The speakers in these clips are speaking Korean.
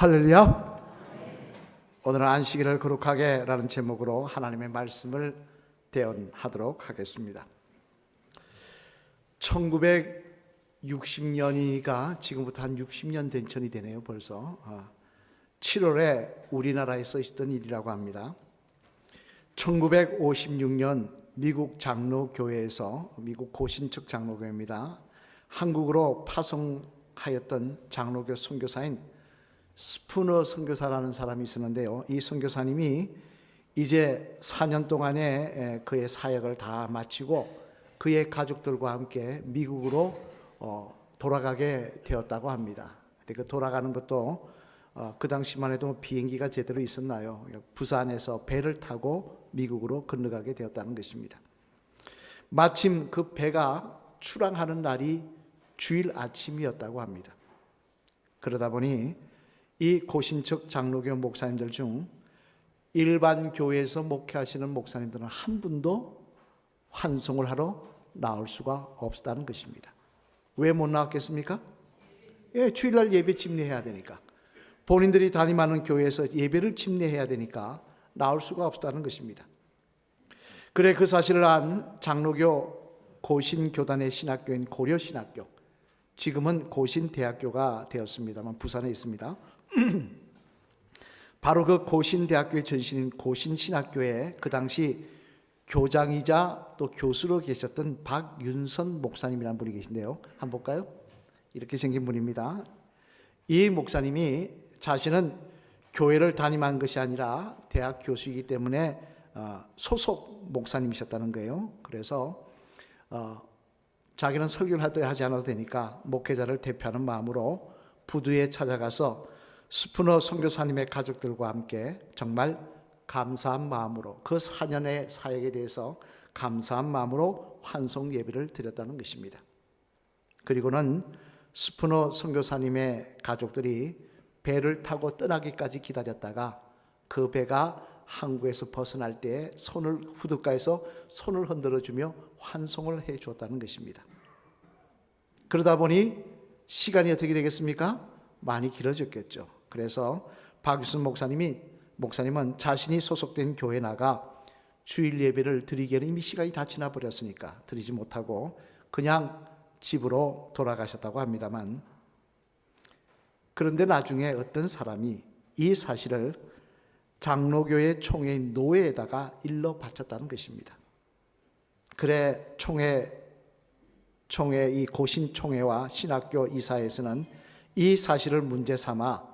할렐루야. 오늘은 안식일을 거룩하게라는 제목으로 하나님의 말씀을 대언하도록 하겠습니다. 1960년이가 지금부터 한 60년 된 전이 되네요, 벌써. 7월에 우리나라에서 있었던 일이라고 합니다. 1956년 미국 장로교회에서 미국 고신측 장로교회입니다. 한국으로 파송하였던 장로교 선교사인 스푸너 선교사라는 사람이 있었는데요. 이 선교사님이 이제 4년 동안에 그의 사역을 다 마치고 그의 가족들과 함께 미국으로 어, 돌아가게 되었다고 합니다. 그 돌아가는 것도 어, 그 당시만 해도 비행기가 제대로 있었나요? 부산에서 배를 타고 미국으로 건너가게 되었다는 것입니다. 마침 그 배가 출항하는 날이 주일 아침이었다고 합니다. 그러다 보니 이 고신척 장로교 목사님들 중 일반 교회에서 목회하시는 목사님들은 한 분도 환송을 하러 나올 수가 없었다는 것입니다. 왜 못 나왔겠습니까? 예, 주일날 예배 집례해야 되니까. 본인들이 담임하는 교회에서 예배를 집례해야 되니까 나올 수가 없었다는 것입니다. 그래 그 사실을 안 장로교 고신교단의 신학교인 고려신학교, 지금은 고신대학교가 되었습니다만 부산에 있습니다. 바로 그 고신대학교의 전신인 고신신학교에 그 당시 교장이자 또 교수로 계셨던 박윤선 목사님이라는 분이 계신데요. 한번 볼까요? 이렇게 생긴 분입니다. 이 목사님이 자신은 교회를 담임한 것이 아니라 대학 교수이기 때문에 어, 소속 목사님이셨다는 거예요. 그래서 어, 자기는 설교를 하지 않아도 되니까 목회자를 대표하는 마음으로 부두에 찾아가서 스푸너 선교사님의 가족들과 함께 정말 감사한 마음으로 그 4년의 사역에 대해서 감사한 마음으로 환송 예배를 드렸다는 것입니다. 그리고는 스푸너 선교사님의 가족들이 배를 타고 떠나기까지 기다렸다가 그 배가 항구에서 벗어날 때 손을 후드가에서 손을 흔들어 주며 환송을 해 주었다는 것입니다. 그러다 보니 시간이 어떻게 되겠습니까? 많이 길어졌겠죠. 그래서 박유순 목사님이 목사님은 자신이 소속된 교회 나가 주일 예배를 드리기에는 이미 시간이 다 지나 버렸으니까 드리지 못하고 그냥 집으로 돌아가셨다고 합니다만 그런데 나중에 어떤 사람이 이 사실을 장로교회 총회인 노회에다가 일러 바쳤다는 것입니다. 그래 총회 총회 이 고신 총회와 신학교 이사에서는 이 사실을 문제 삼아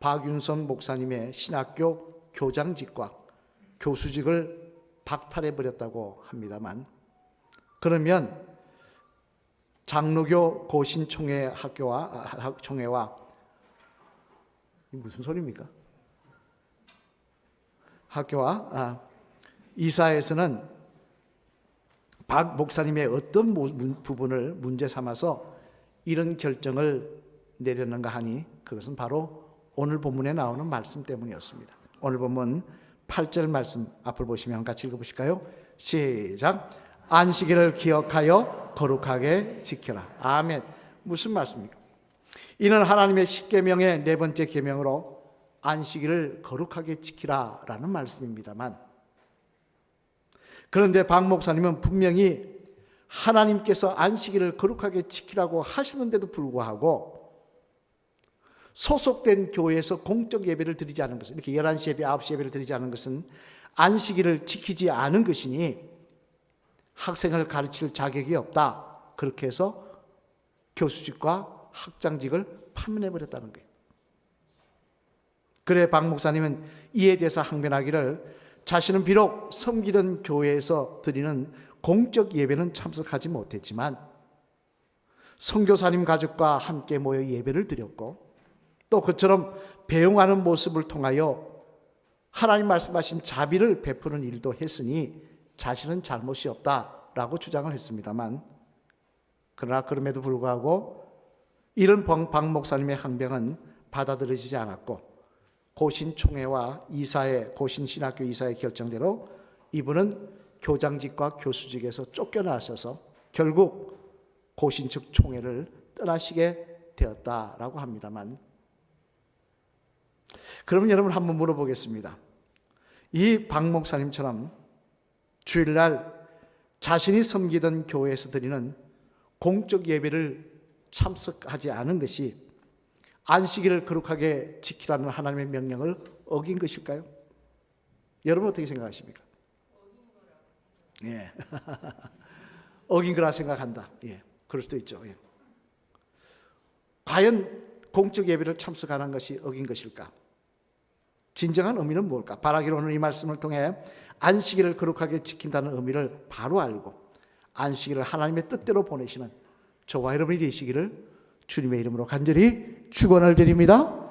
박윤선 목사님의 신학교 교장직과 교수직을 박탈해 버렸다고 합니다만 그러면 장로교 고신 총회 학교와 총회와 무슨 소리입니까? 학교와 아, 이사에서는 박 목사님의 어떤 부분을 문제 삼아서 이런 결정을 내렸는가 하니 그것은 바로 오늘 본문에 나오는 말씀 때문이었습니다. 오늘 본문 8절 말씀 앞을 보시면 같이 읽어보실까요? 시작. 안식일을 기억하여 거룩하게 지켜라. 아멘. 무슨 말씀입니까? 이는 하나님의 십계명의 네 번째 계명으로 안식일을 거룩하게 지키라라는 말씀입니다만 그런데 박 목사님은 분명히 하나님께서 안식일을 거룩하게 지키라고 하시는데도 불구하고 소속된 교회에서 공적 예배를 드리지 않은 것은 이렇게 11시 예배, 9시 예배를 드리지 않은 것은 안식일을 지키지 않은 것이니 학생을 가르칠 자격이 없다. 그렇게 해서 교수직과 학장직을 파면해 버렸다는 거예요. 그래 박 목사님은 이에 대해서 항변하기를 자신은 비록 섬기던 교회에서 드리는 공적 예배는 참석하지 못했지만 선교사님 가족과 함께 모여 예배를 드렸고 또 그처럼 배웅하는 모습을 통하여 하나님 말씀하신 자비를 베푸는 일도 했으니 자신은 잘못이 없다라고 주장을 했습니다만 그러나 그럼에도 불구하고 이런 박 목사님의 항변은 받아들여지지 않았고 고신 총회와 이사의 고신 신학교 이사의 결정대로 이분은 교장직과 교수직에서 쫓겨나셔서 결국 고신 측 총회를 떠나시게 되었다라고 합니다만 그러면 여러분 한번 물어보겠습니다. 이 박 목사님처럼 주일날 자신이 섬기던 교회에서 드리는 공적 예배를 참석하지 않은 것이 안식일을 거룩하게 지키라는 하나님의 명령을 어긴 것일까요? 여러분 어떻게 생각하십니까? 예. 어긴 거라 생각한다. 예. 그럴 수도 있죠. 예. 과연 공적 예배를 참석하는 것이 어긴 것일까? 진정한 의미는 뭘까? 바라기로는 이 말씀을 통해 안식일을 거룩하게 지킨다는 의미를 바로 알고 안식일을 하나님의 뜻대로 보내시는 저와 여러분이 되시기를 주님의 이름으로 간절히 축원을 드립니다.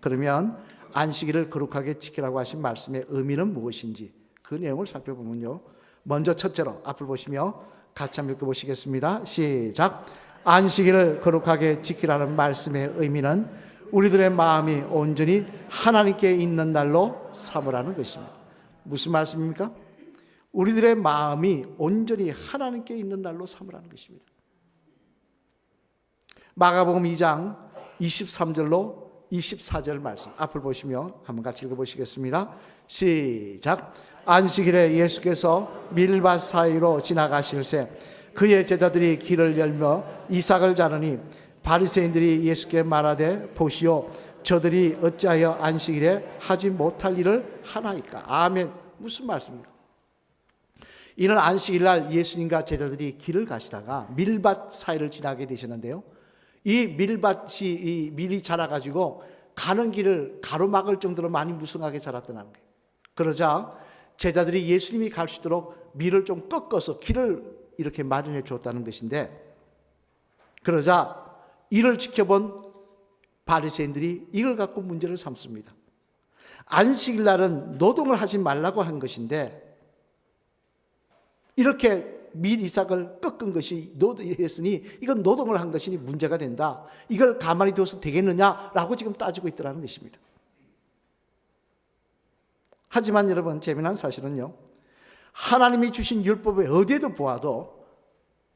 그러면 안식일을 거룩하게 지키라고 하신 말씀의 의미는 무엇인지 그 내용을 살펴보면요. 먼저 첫째로 앞을 보시며 같이 한번 읽어보시겠습니다. 시작. 안식일을 거룩하게 지키라는 말씀의 의미는 우리들의 마음이 온전히 하나님께 있는 날로 삼으라는 것입니다. 무슨 말씀입니까? 우리들의 마음이 온전히 하나님께 있는 날로 삼으라는 것입니다. 마가복음 2장 23절로 24절 말씀 앞을 보시며 한번 같이 읽어보시겠습니다. 시작. 안식일에 예수께서 밀밭 사이로 지나가실새 그의 제자들이 길을 열며 이삭을 자르니 바리새인들이 예수께 말하되 보시오 저들이 어찌하여 안식일에 하지 못할 일을 하나이까 아멘 무슨 말씀입니까? 이는 안식일 날 예수님과 제자들이 길을 가시다가 밀밭 사이를 지나게 되셨는데요. 이 밀밭이 이 밀이 자라가지고 가는 길을 가로막을 정도로 많이 무성하게 자랐다는 거예요. 그러자 제자들이 예수님이 갈 수 있도록 밀을 좀 꺾어서 길을 이렇게 마련해 주었다는 것인데 그러자 이를 지켜본 바리새인들이 이걸 갖고 문제를 삼습니다. 안식일 날은 노동을 하지 말라고 한 것인데 이렇게 밀 이삭을 꺾은 것이 노했으니 이건 노동을 한 것이니 문제가 된다. 이걸 가만히 둬서 되겠느냐라고 지금 따지고 있더라는 것입니다. 하지만 여러분 재미난 사실은요. 하나님이 주신 율법에 어디에도 보아도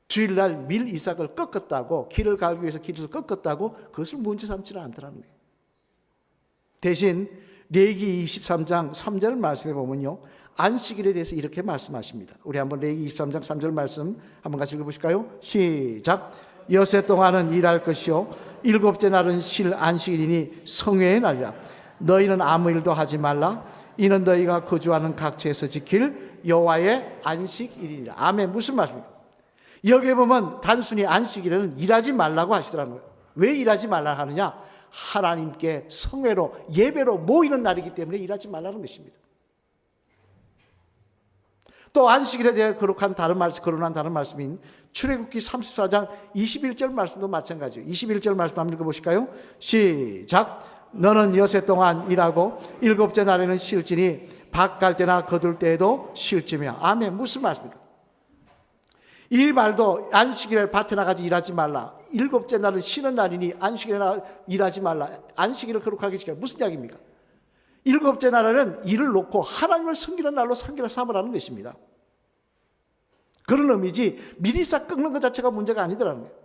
주일날 밀 이삭을 꺾었다고 길을 가기 위해서 길을 꺾었다고 그것을 문제 삼지는 않더라는 거예요. 대신 레기 23장 3절 말씀에 보면요. 안식일에 대해서 이렇게 말씀하십니다. 우리 한번 레기 23장 3절 말씀 한번 같이 읽어보실까요? 시작. 여세 동안은 일할 것이요 일곱째 날은 실 안식일이니 성회의 날이라. 너희는 아무 일도 하지 말라. 이는 너희가 거주하는 각처에서 지킬 여호와의 안식일이니라. 아멘. 무슨 말씀입니까? 여기에 보면 단순히 안식일에는 일하지 말라고 하시더라는 거예요. 왜 일하지 말라 하느냐? 하나님께 성회로 예배로 모이는 날이기 때문에 일하지 말라는 것입니다. 또 안식일에 대해 거룩한 다른 말씀, 거론한 다른 말씀인 출애굽기 34장 21절 말씀도 마찬가지예요. 21절 말씀 한번 읽어보실까요? 시작. 너는 여세 동안 일하고 일곱째 날에는 쉴지니 밭갈 때나 거둘 때에도 쉴지며. 아멘. 무슨 말씀입니까? 이 말도 안식일에 밭에 나가지 일하지 말라. 일곱째 날은 쉬는 날이니 안식일에 나 일하지 말라. 안식일을 거룩하게 지켜. 무슨 이야기입니까? 일곱째 날에는 일을 놓고 하나님을 섬기는 날로 상기를 삼으라는 것입니다. 그런 의미지 미리 싹 꺾는 것 자체가 문제가 아니더라는 거예요.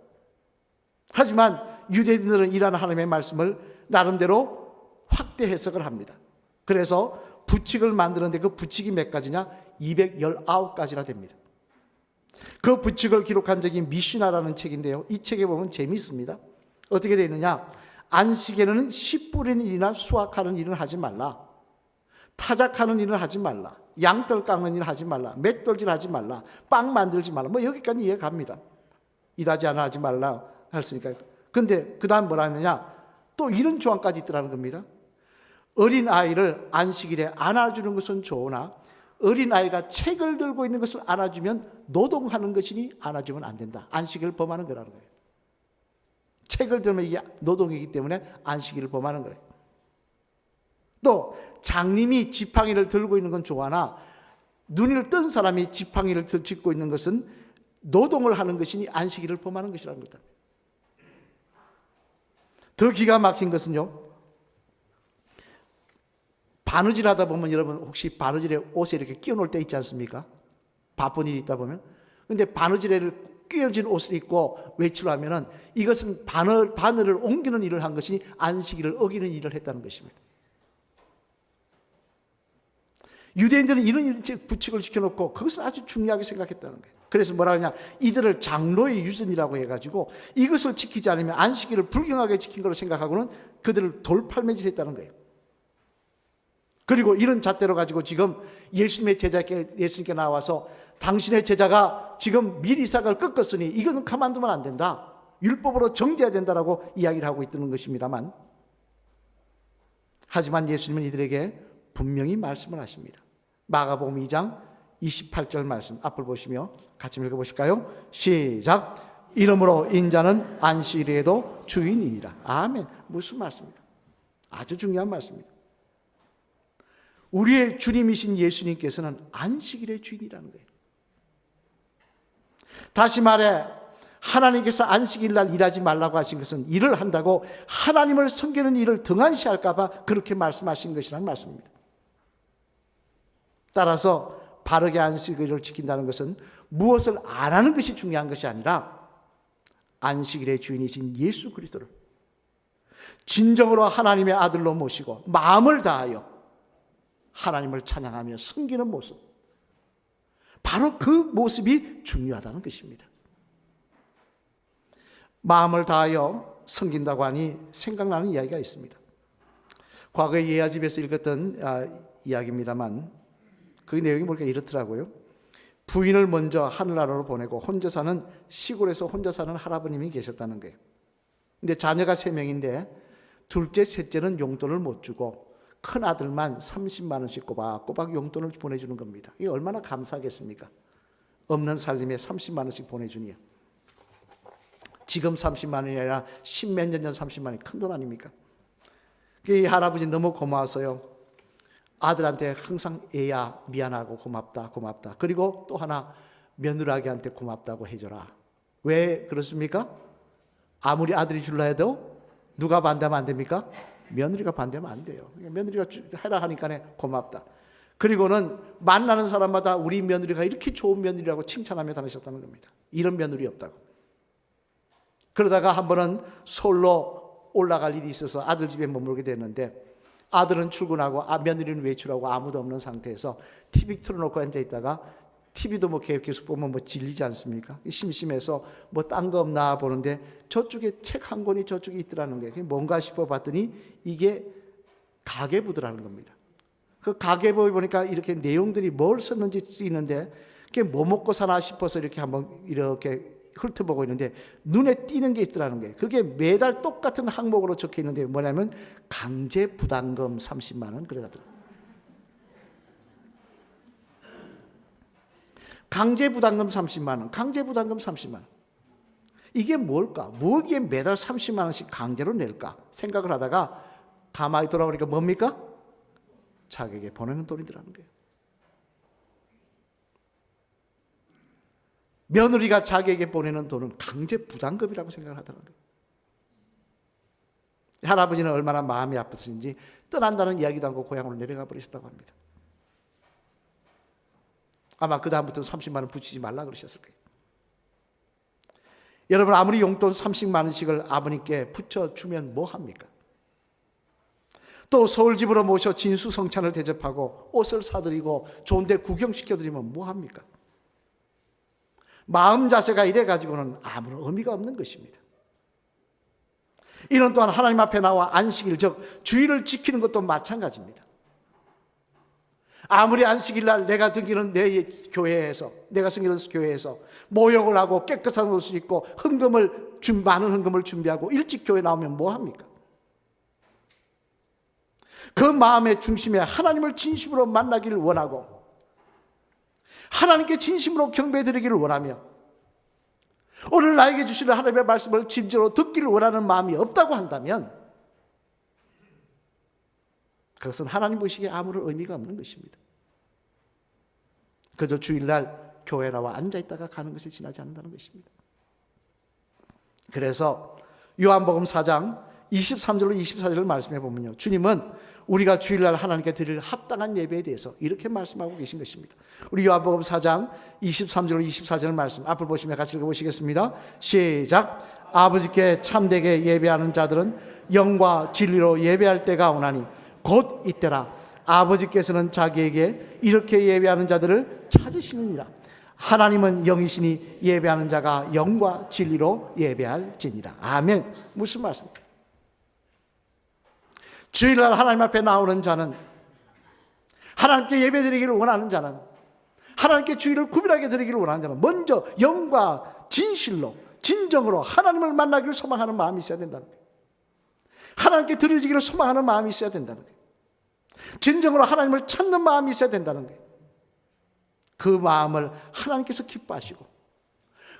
하지만 유대인들은 이러한 하나님의 말씀을 나름대로 확대 해석을 합니다. 그래서 부칙을 만드는데 그 부칙이 몇 가지냐? 219가지나 됩니다. 그 부칙을 기록한 적이 미시나라는 책인데요. 이 책에 보면 재미있습니다. 어떻게 되어 있느냐? 안식에는 씨 뿌리는 일이나 수확하는 일은 하지 말라. 타작하는 일은 하지 말라. 양털 깎는 일을 하지 말라. 맷돌질 하지 말라. 빵 만들지 말라. 뭐 여기까지 이해 갑니다. 일하지 않아 하지 말라 했으니까. 근데 그 다음 뭐라 하느냐? 또 이런 조항까지 있더라는 겁니다. 어린 아이를 안식일에 안아주는 것은 좋으나 어린 아이가 책을 들고 있는 것을 안아주면 노동하는 것이니 안아주면 안 된다. 안식일을 범하는 거라는 거예요. 책을 들면 이게 노동이기 때문에 안식일을 범하는 거예요. 또 장님이 지팡이를 들고 있는 건 좋아나 눈을 뜬 사람이 지팡이를 짚고 있는 것은 노동을 하는 것이니 안식일을 범하는 것이라는 거다. 더 기가 막힌 것은요. 바느질 하다 보면 여러분 혹시 바느질에 옷에 이렇게 끼워 놓을 때 있지 않습니까? 바쁜 일이 있다 보면. 근데 바느질을 끼어진 옷을 입고 외출하면은 이것은 바늘, 바늘을 옮기는 일을 한 것이 안식일을 어기는 일을 했다는 것입니다. 유대인들은 이런 일 부칙을 지켜놓고 그것을 아주 중요하게 생각했다는 거예요. 그래서 뭐라 하냐 이들을 장로의 유전이라고 해가지고 이것을 지키지 않으면 안식일을 불경하게 지킨 걸로 생각하고는 그들을 돌팔매질 했다는 거예요. 그리고 이런 잣대로 가지고 지금 예수님의 제자께 예수님께 나와서 당신의 제자가 지금 미리삭을 꺾었으니 이것은 가만두면 안 된다. 율법으로 정죄해야 된다라고 이야기를 하고 있는 것입니다만 하지만 예수님은 이들에게 분명히 말씀을 하십니다. 마가복음 2장 28절 말씀 앞을 보시며 같이 읽어 보실까요? 시작. 이름으로 인자는 안식일에도 주인이니라. 아멘. 무슨 말씀입니까? 아주 중요한 말씀입니다. 우리의 주님이신 예수님께서는 안식일의 주인이라는 거예요. 다시 말해 하나님께서 안식일 날 일하지 말라고 하신 것은 일을 한다고 하나님을 섬기는 일을 등한시할까 봐 그렇게 말씀하신 것이라는 말씀입니다. 따라서 바르게 안식일을 지킨다는 것은 무엇을 안 하는 것이 중요한 것이 아니라 안식일의 주인이신 예수 그리스도를 진정으로 하나님의 아들로 모시고 마음을 다하여 하나님을 찬양하며 섬기는 모습. 바로 그 모습이 중요하다는 것입니다. 마음을 다하여 섬긴다고 하니 생각나는 이야기가 있습니다. 과거에 예아집에서 읽었던 아, 이야기입니다만 그 내용이 뭘까 이렇더라고요. 부인을 먼저 하늘나라로 보내고 혼자 사는 시골에서 혼자 사는 할아버님이 계셨다는 거예요. 근데 자녀가 세 명인데 둘째, 셋째는 용돈을 못 주고 큰 아들만 30만 원씩 꼬박꼬박 용돈을 보내주는 겁니다. 이게 얼마나 감사하겠습니까? 없는 살림에 30만 원씩 보내주니요. 지금 30만 원이 아니라 십몇 년 전 30만 원이 큰 돈 아닙니까? 이 할아버지 너무 고마워서요. 아들한테 항상 애야 미안하고 고맙다 고맙다. 그리고 또 하나 며느라기한테 고맙다고 해줘라. 왜 그렇습니까? 아무리 아들이 줄라 해도 누가 반대하면 안 됩니까? 며느리가 반대하면 안 돼요. 며느리가 해라 하니까 고맙다. 그리고는 만나는 사람마다 우리 며느리가 이렇게 좋은 며느리라고 칭찬하며 다니셨다는 겁니다. 이런 며느리 없다고. 그러다가 한 번은 서울로 올라갈 일이 있어서 아들 집에 머물게 됐는데 아들은 출근하고 아, 며느리는 외출하고 아무도 없는 상태에서 TV 틀어놓고 앉아 있다가 TV도 뭐 계속 보면 뭐 질리지 않습니까? 심심해서 뭐 딴 거 없나 보는데 저쪽에 책 한 권이 저쪽에 있더라는 게 뭔가 싶어 봤더니 이게 가계부더라는 겁니다. 그 가계부에 보니까 이렇게 내용들이 뭘 썼는지 있는데 그게 뭐 먹고 사나 싶어서 이렇게 한번 이렇게 훑어보고 있는데 눈에 띄는 게 있더라는 거예요. 그게 매달 똑같은 항목으로 적혀 있는데 뭐냐면 강제 부담금 30만 원 그래 가더라고요. 강제 부담금 30만 원, 강제 부담금 30만 원. 이게 뭘까? 뭐기에 매달 30만 원씩 강제로 낼까? 생각을 하다가 가만히 돌아보니까 뭡니까? 자기에게 보내는 돈이더라는 거예요. 며느리가 자기에게 보내는 돈은 강제 부담금이라고 생각을 하더라는 거예요. 할아버지는 얼마나 마음이 아팠는지 떠난다는 이야기도 않고 고향으로 내려가 버리셨다고 합니다. 아마 그 다음부터 30만 원 붙이지 말라 그러셨을 거예요. 여러분 아무리 용돈 30만 원씩을 아버님께 붙여 주면 뭐 합니까? 또 서울 집으로 모셔 진수성찬을 대접하고 옷을 사드리고 좋은데 구경시켜 드리면 뭐 합니까? 마음 자세가 이래 가지고는 아무런 의미가 없는 것입니다. 이런 또한 하나님 앞에 나와 안식일 즉 주일을 지키는 것도 마찬가지입니다. 아무리 안식일 날 내가 등기는 내 교회에서 내가 섬기는 교회에서 모욕을 하고 깨끗한 옷을 입고 헌금을 준 많은 헌금을 준비하고 일찍 교회 나오면 뭐 합니까? 그 마음의 중심에 하나님을 진심으로 만나기를 원하고 하나님께 진심으로 경배드리기를 원하며 오늘 나에게 주시는 하나님의 말씀을 진짜로 듣기를 원하는 마음이 없다고 한다면 그것은 하나님 보시기에 아무런 의미가 없는 것입니다. 그저 주일날 교회 나와 앉아 있다가 가는 것이 지나지 않는다는 것입니다. 그래서 요한복음 4장 23절로 24절을 말씀해 보면요. 주님은 우리가 주일날 하나님께 드릴 합당한 예배에 대해서 이렇게 말씀하고 계신 것입니다. 우리 요한복음 4장 23절 24절 말씀 앞을 보시면 같이 읽어보시겠습니다. 시작. 아버지께 참되게 예배하는 자들은 영과 진리로 예배할 때가 오나니 곧 이때라. 아버지께서는 자기에게 이렇게 예배하는 자들을 찾으시느니라. 하나님은 영이시니 예배하는 자가 영과 진리로 예배할지니라. 아멘. 무슨 말씀입니까? 주일날 하나님 앞에 나오는 자는 하나님께 예배드리기를 원하는 자는 하나님께 주일을 구별하게 드리기를 원하는 자는 먼저 영과 진실로 진정으로 하나님을 만나기를 소망하는 마음이 있어야 된다는 거예요. 하나님께 드려지기를 소망하는 마음이 있어야 된다는 거예요. 진정으로 하나님을 찾는 마음이 있어야 된다는 거예요. 그 마음을 하나님께서 기뻐하시고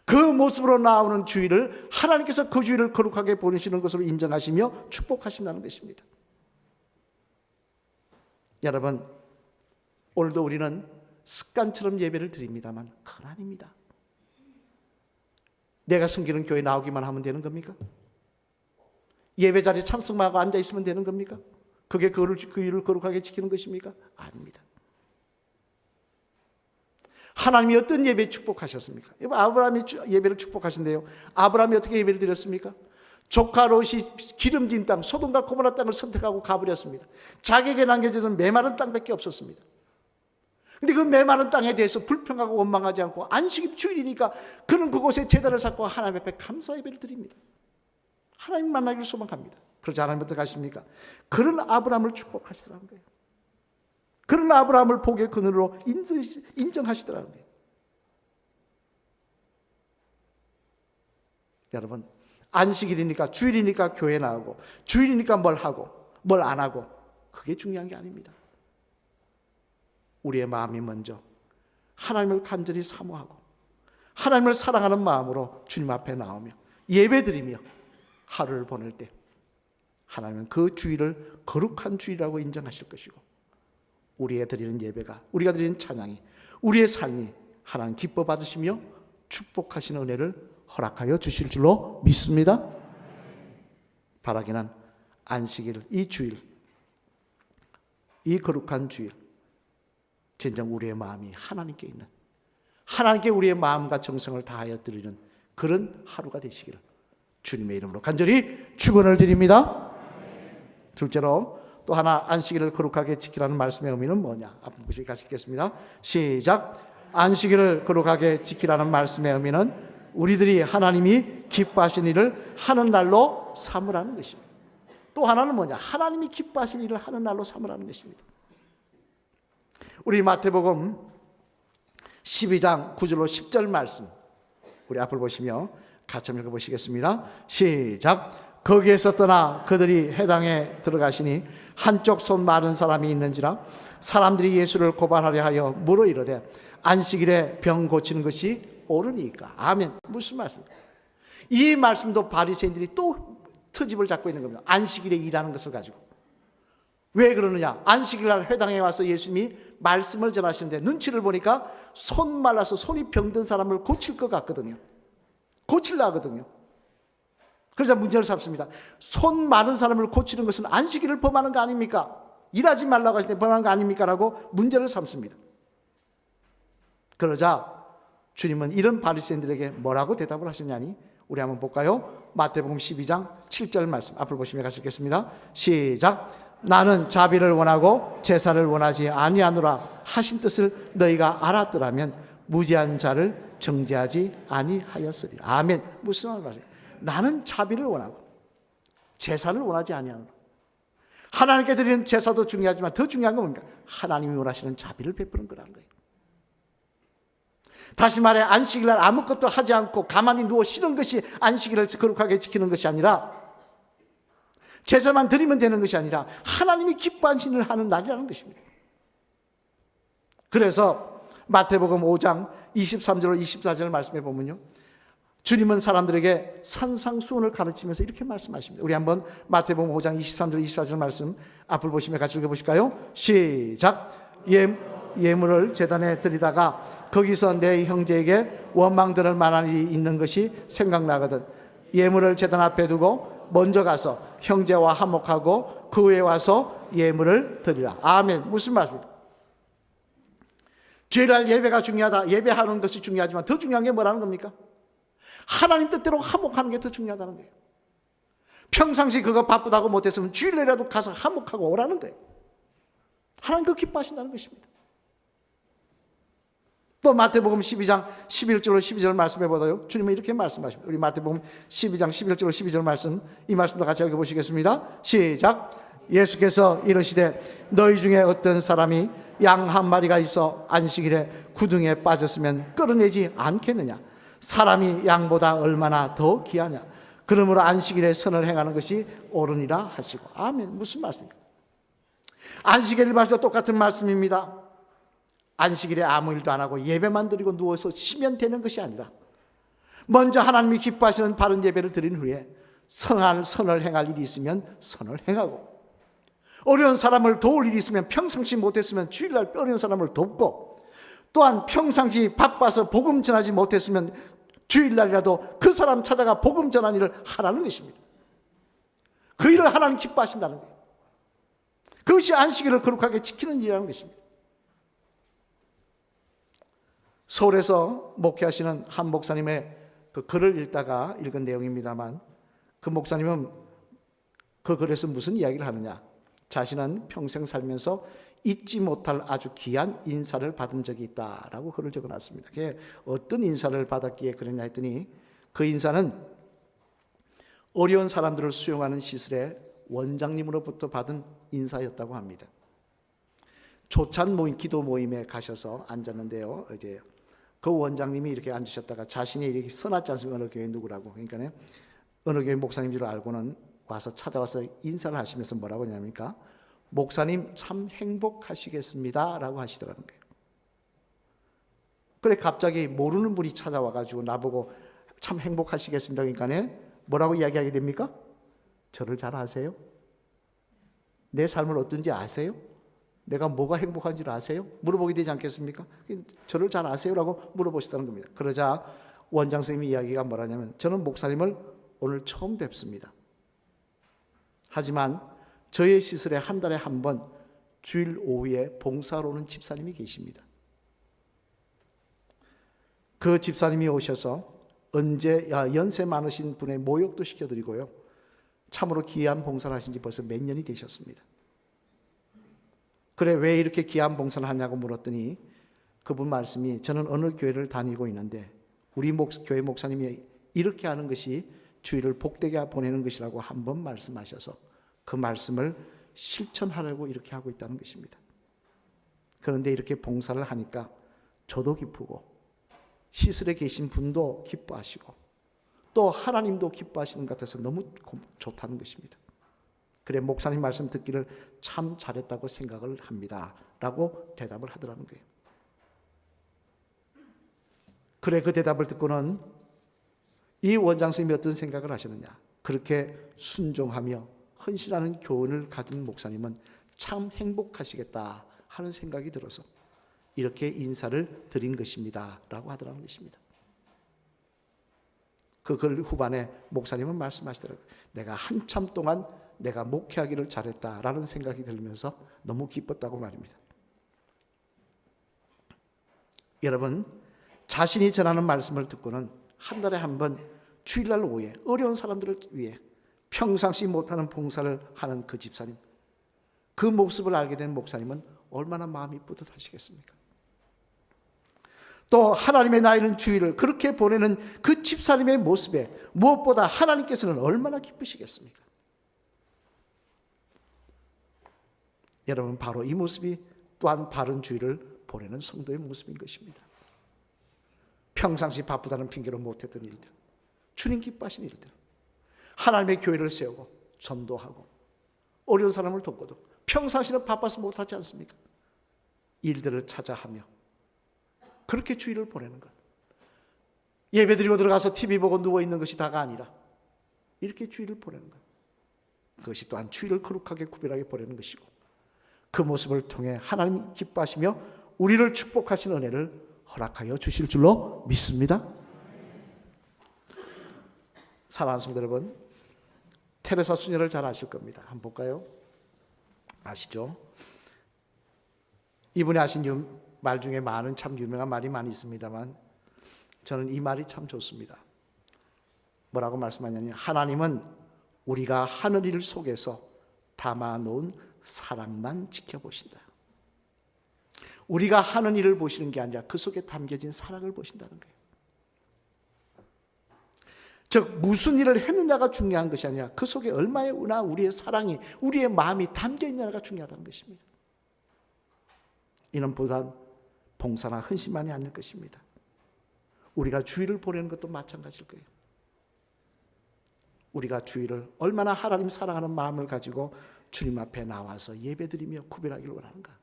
그 모습으로 나오는 주일을 하나님께서 그 주일을 거룩하게 보내시는 것으로 인정하시며 축복하신다는 것입니다. 여러분, 오늘도 우리는 습관처럼 예배를 드립니다만 그건 아닙니다. 내가 섬기는 교회 나오기만 하면 되는 겁니까? 예배 자리에 참석만 하고 앉아 있으면 되는 겁니까? 그게 그 일을 거룩하게 지키는 것입니까? 아닙니다. 하나님이 어떤 예배 축복하셨습니까? 아브라함이 예배를 축복하신대요. 아브라함이 어떻게 예배를 드렸습니까? 조카 롯이 기름진 땅 소돔과 고모라 땅을 선택하고 가버렸습니다. 자기에게 남겨지는 메마른 땅밖에 없었습니다. 근데 그 메마른 땅에 대해서 불평하고 원망하지 않고 안식일 주일이니까 그는 그곳에 제단을 쌓고 하나님 앞에 감사 예배를 드립니다. 하나님 만나기를 소망합니다. 그러지 않으면 어떡하십니까? 그런 아브라함을 축복하시더라는 거예요. 그런 아브라함을 복의 근원으로 인정하시더라는 거예요. 여러분, 안식일이니까 주일이니까 교회 나오고 주일이니까 뭘 하고 뭘 안 하고 그게 중요한 게 아닙니다. 우리의 마음이 먼저 하나님을 간절히 사모하고 하나님을 사랑하는 마음으로 주님 앞에 나오며 예배드리며 하루를 보낼 때 하나님은 그 주일을 거룩한 주일이라고 인정하실 것이고 우리가 드리는 예배가 우리가 드리는 찬양이 우리의 삶이 하나님 기뻐 받으시며 축복하시는 은혜를 허락하여 주실 줄로 믿습니다. 바라기는 안식일 이 주일 이 거룩한 주일 진정 우리의 마음이 하나님께 있는 하나님께 우리의 마음과 정성을 다하여 드리는 그런 하루가 되시기를 주님의 이름으로 간절히 축원을 드립니다. 둘째로 또 하나 안식일을 거룩하게 지키라는 말씀의 의미는 뭐냐? 앞으로 보시 가시겠습니다. 시작. 안식일을 거룩하게 지키라는 말씀의 의미는 우리들이 하나님이 기뻐하신 일을 하는 날로 삼으라는 것입니다. 또 하나는 뭐냐? 하나님이 기뻐하신 일을 하는 날로 삼으라는 것입니다. 우리 마태복음 12장 9절로 10절 말씀 우리 앞을 보시며 같이 읽어 보시겠습니다. 시작. 거기에서 떠나 그들이 해당에 들어가시니 한쪽 손 마른 사람이 있는지라 사람들이 예수를 고발하려 하여 물어 이르되 안식일에 병 고치는 것이 옳으니까 아멘 무슨 말씀입니까? 이 말씀도 바리새인들이 또 트집을 잡고 있는 겁니다. 안식일에 일하는 것을 가지고 왜 그러느냐? 안식일날 회당에 와서 예수님이 말씀을 전하시는데 눈치를 보니까 손 말라서 손이 병든 사람을 고칠 것 같거든요. 고칠라 하거든요. 그러자 문제를 삼습니다. 손 많은 사람을 고치는 것은 안식일을 범하는 거 아닙니까? 일하지 말라고 하실 때 범하는 거 아닙니까? 라고 문제를 삼습니다. 그러자 주님은 이런 바리새인들에게 뭐라고 대답을 하셨냐니 우리 한번 볼까요? 마태복음 12장 7절 말씀 앞을 보시면 가시겠습니다. 시작. 나는 자비를 원하고 제사를 원하지 아니하노라 하신 뜻을 너희가 알았더라면 무지한 자를 정죄하지 아니하였으리. 아멘. 무슨 말이에요? 나는 자비를 원하고 제사를 원하지 아니하노라. 하나님께 드리는 제사도 중요하지만 더 중요한 건 뭡니까? 하나님이 원하시는 자비를 베푸는 거라는 거예요. 다시 말해 안식일 날 아무것도 하지 않고 가만히 누워 쉬는 것이 안식일을 거룩하게 지키는 것이 아니라 제사만 드리면 되는 것이 아니라 하나님이 기뻐하시는 하는 날이라는 것입니다. 그래서 마태복음 5장 23절 24절 말씀해 보면요. 주님은 사람들에게 산상수훈을 가르치면서 이렇게 말씀하십니다. 우리 한번 마태복음 5장 23절 24절 말씀 앞을 보시면 같이 읽어 보실까요? 시작. 예, 예물을 제단에 드리다가 거기서 내 형제에게 원망 들을 만한 일이 있는 것이 생각나거든. 예물을 제단 앞에 두고 먼저 가서 형제와 화목하고 그 후에 와서 예물을 드리라. 아멘. 무슨 말입니까? 주일날 예배가 중요하다. 예배하는 것이 중요하지만 더 중요한 게 뭐라는 겁니까? 하나님 뜻대로 화목하는 게 더 중요하다는 거예요. 평상시 그거 바쁘다고 못했으면 주일날이라도 가서 화목하고 오라는 거예요. 하나님 그 기뻐하신다는 것입니다. 또 마태복음 12장 11절로 12절 말씀해 보다요. 주님은 이렇게 말씀하십니다. 우리 마태복음 12장 11절로 12절 말씀 이 말씀도 같이 읽어 보시겠습니다. 시작. 예수께서 이르시되 너희 중에 어떤 사람이 양 한 마리가 있어 안식일에 구덩이에 빠졌으면 끌어내지 않겠느냐? 사람이 양보다 얼마나 더 귀하냐? 그러므로 안식일에 선을 행하는 것이 옳으니라 하시고 아멘. 무슨 말씀입니까? 안식일 말씀도 똑같은 말씀입니다. 안식일에 아무 일도 안 하고 예배만 드리고 누워서 쉬면 되는 것이 아니라 먼저 하나님이 기뻐하시는 바른 예배를 드린 후에 성할 선을 행할 일이 있으면 선을 행하고 어려운 사람을 도울 일이 있으면 평상시 못했으면 주일날 어려운 사람을 돕고 또한 평상시 바빠서 복음 전하지 못했으면 주일날이라도 그 사람 찾아가 복음 전하는 일을 하라는 것입니다. 그 일을 하나님 기뻐하신다는 거예요. 그것이 안식일을 거룩하게 지키는 일이라는 것입니다. 서울에서 목회하시는 한 목사님의 그 글을 읽다가 읽은 내용입니다만 그 목사님은 그 글에서 무슨 이야기를 하느냐? 자신은 평생 살면서 잊지 못할 아주 귀한 인사를 받은 적이 있다라고 글을 적어 놨습니다. 그게 어떤 인사를 받았기에 그러냐 했더니 그 인사는 어려운 사람들을 수용하는 시설의 원장님으로부터 받은 인사였다고 합니다. 조찬 모임, 기도 모임에 가셔서 앉았는데요. 이제 그 원장님이 이렇게 앉으셨다가 자신이 이렇게 써놨지 않습니까? 어느 교회 누구라고. 그러니까 어느 교회 목사님 줄 알고는 와서 찾아와서 인사를 하시면서 뭐라고 하냐니까 목사님 참 행복하시겠습니다. 라고 하시더라는 거예요. 그래 갑자기 모르는 분이 찾아와 가지고 나보고 참 행복하시겠습니다. 그러니까 뭐라고 이야기하게 됩니까? 저를 잘 아세요? 내 삶을 어떤지 아세요? 내가 뭐가 행복한 줄 아세요? 물어보게 되지 않겠습니까? 저를 잘 아세요라고 물어보시다는 겁니다. 그러자 원장 선생님 이야기가 뭐라냐면 저는 목사님을 오늘 처음 뵙습니다. 하지만 저의 시설에 한 달에 한 번 주일 오후에 봉사로 오는 집사님이 계십니다. 그 집사님이 오셔서 언제 연세 많으신 분의 모욕도 시켜드리고요. 참으로 귀한 봉사를 하신 지 벌써 몇 년이 되셨습니다. 그래 왜 이렇게 귀한 봉사를 하냐고 물었더니 그분 말씀이 저는 어느 교회를 다니고 있는데 우리 목, 교회 목사님이 이렇게 하는 것이 주일을 복되게 보내는 것이라고 한 번 말씀하셔서 그 말씀을 실천하려고 이렇게 하고 있다는 것입니다. 그런데 이렇게 봉사를 하니까 저도 기쁘고 시설에 계신 분도 기뻐하시고 또 하나님도 기뻐하시는 것 같아서 너무 좋다는 것입니다. 그래 목사님 말씀 듣기를 참 잘했다고 생각을 합니다. 라고 대답을 하더라는 거예요. 그래 그 대답을 듣고는 이 원장 선생님이 어떤 생각을 하시느냐. 그렇게 순종하며 헌신하는 교훈을 가진 목사님은 참 행복하시겠다 하는 생각이 들어서 이렇게 인사를 드린 것입니다. 라고 하더라는 것입니다. 그글 후반에 목사님은 말씀하시더라고요. 내가 한참 동안 내가 목회하기를 잘했다라는 생각이 들면서 너무 기뻤다고 말입니다. 여러분, 자신이 전하는 말씀을 듣고는 한 달에 한 번 주일날 오후에 어려운 사람들을 위해 평상시 못하는 봉사를 하는 그 집사님, 그 모습을 알게 된 목사님은 얼마나 마음이 뿌듯하시겠습니까? 또 하나님의 나이는 주일을 그렇게 보내는 그 집사님의 모습에 무엇보다 하나님께서는 얼마나 기쁘시겠습니까? 여러분 바로 이 모습이 또한 바른 주일을 보내는 성도의 모습인 것입니다. 평상시 바쁘다는 핑계로 못했던 일들, 주님 기뻐하신 일들, 하나님의 교회를 세우고 전도하고 어려운 사람을 돕고도 평상시는 바빠서 못하지 않습니까? 일들을 찾아 하며 그렇게 주일을 보내는 것. 예배 드리고 들어가서 TV 보고 누워 있는 것이 다가 아니라 이렇게 주일을 보내는 것. 그것이 또한 주일을 거룩하게 구별하게 보내는 것이고 그 모습을 통해 하나님 기뻐하시며 우리를 축복하신 은혜를 허락하여 주실 줄로 믿습니다. 사랑하는 성도 여러분, 테레사 수녀를 잘 아실 겁니다. 한번 볼까요? 아시죠? 이분이 하신 유- 말 중에 많은 참 유명한 말이 많이 있습니다만 저는 이 말이 참 좋습니다. 뭐라고 말씀하냐면 하나님은 우리가 하늘 일 속에서 담아 놓은 사랑만 지켜보신다. 우리가 하는 일을 보시는 게 아니라 그 속에 담겨진 사랑을 보신다는 거예요. 즉 무슨 일을 했느냐가 중요한 것이 아니라 그 속에 은하 우리의 사랑이 우리의 마음이 담겨 있느냐가 중요하다는 것입니다. 이는 보단 봉사나 헌신만이 아닐 것입니다. 우리가 주의를 보내는 것도 마찬가지일 거예요. 우리가 주의를 얼마나 하나님 사랑하는 마음을 가지고 주님 앞에 나와서 예배드리며 구별하기를 원하는가?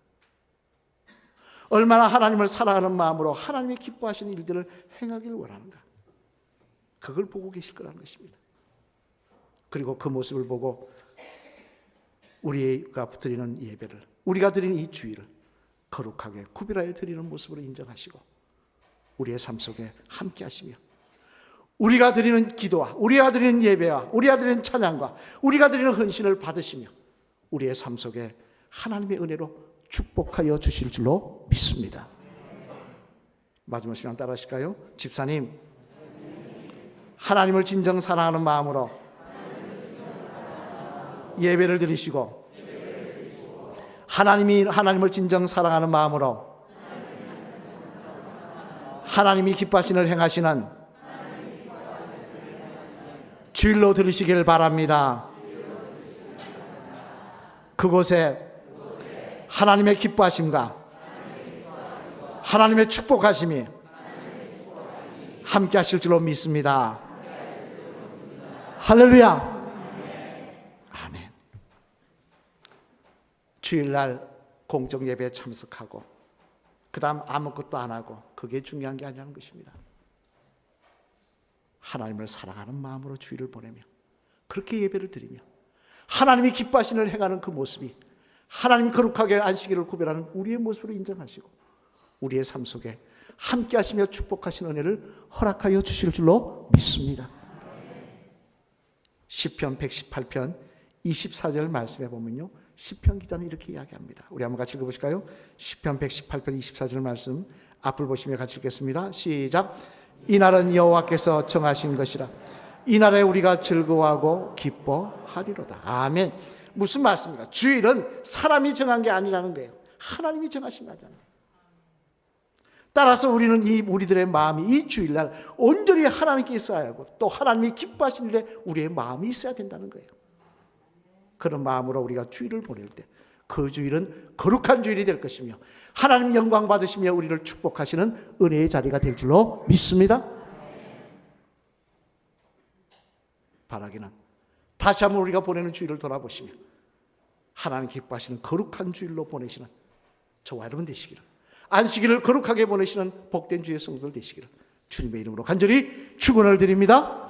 얼마나 하나님을 사랑하는 마음으로 하나님의 기뻐하시는 일들을 행하기를 원하는가? 그걸 보고 계실 거라는 것입니다. 그리고 그 모습을 보고 우리가 드리는 예배를, 우리가 드리는 이 주의를 거룩하게 구별하여 드리는 모습으로 인정하시고 우리의 삶 속에 함께 하시며 우리가 드리는 기도와 우리가 드리는 예배와 우리가 드리는 찬양과 우리가 드리는 헌신을 받으시며 우리의 삶 속에 하나님의 은혜로 축복하여 주실 줄로 믿습니다. 마지막 시간 따라 하실까요? 집사님, 하나님을 진정 사랑하는 마음으로 예배를 드리시고 하나님이 하나님을 진정 사랑하는 마음으로 하나님이 기뻐하시는 행하시는 주일로 들으시길 바랍니다. 그곳에 하나님의 기뻐하심과 하나님의 축복하심이 함께 하실 줄로 믿습니다. 할렐루야. 아멘. 주일날 공정 예배에 참석하고 그다음 아무것도 안 하고 그게 중요한 게 아니라는 것입니다. 하나님을 사랑하는 마음으로 주일을 보내며 그렇게 예배를 드리며 하나님이 기뻐하시는 행하는 그 모습이 하나님 거룩하게 안식일을 구별하는 우리의 모습으로 인정하시고 우리의 삶 속에 함께 하시며 축복하신 은혜를 허락하여 주실 줄로 믿습니다. 시편 118편 24절 말씀해 보면요. 시편 기자는 이렇게 이야기합니다. 우리 한번 같이 읽어 보실까요? 시편 118편 24절 말씀 앞을 보시며 같이 읽겠습니다. 시작. 이 날은 여호와께서 정하신 것이라. 이 날에 우리가 즐거워하고 기뻐하리로다. 아멘. 무슨 말씀입니까? 주일은 사람이 정한 게 아니라는 거예요. 하나님이 정하신 날이라는 거예요. 따라서 우리는 이 우리들의 마음이 이 주일날 온전히 하나님께 있어야 하고 또 하나님이 기뻐하시는 일에 우리의 마음이 있어야 된다는 거예요. 그런 마음으로 우리가 주일을 보낼 때 그 주일은 거룩한 주일이 될 것이며 하나님 영광 받으시며 우리를 축복하시는 은혜의 자리가 될 줄로 믿습니다. 바라기는 다시 한번 우리가 보내는 주일을 돌아보시며 하나님 기뻐하시는 거룩한 주일로 보내시는 저와 여러분 되시기를 안식일을 거룩하게 보내시는 복된 주의 성도들 되시기를 주님의 이름으로 간절히 축원을 드립니다.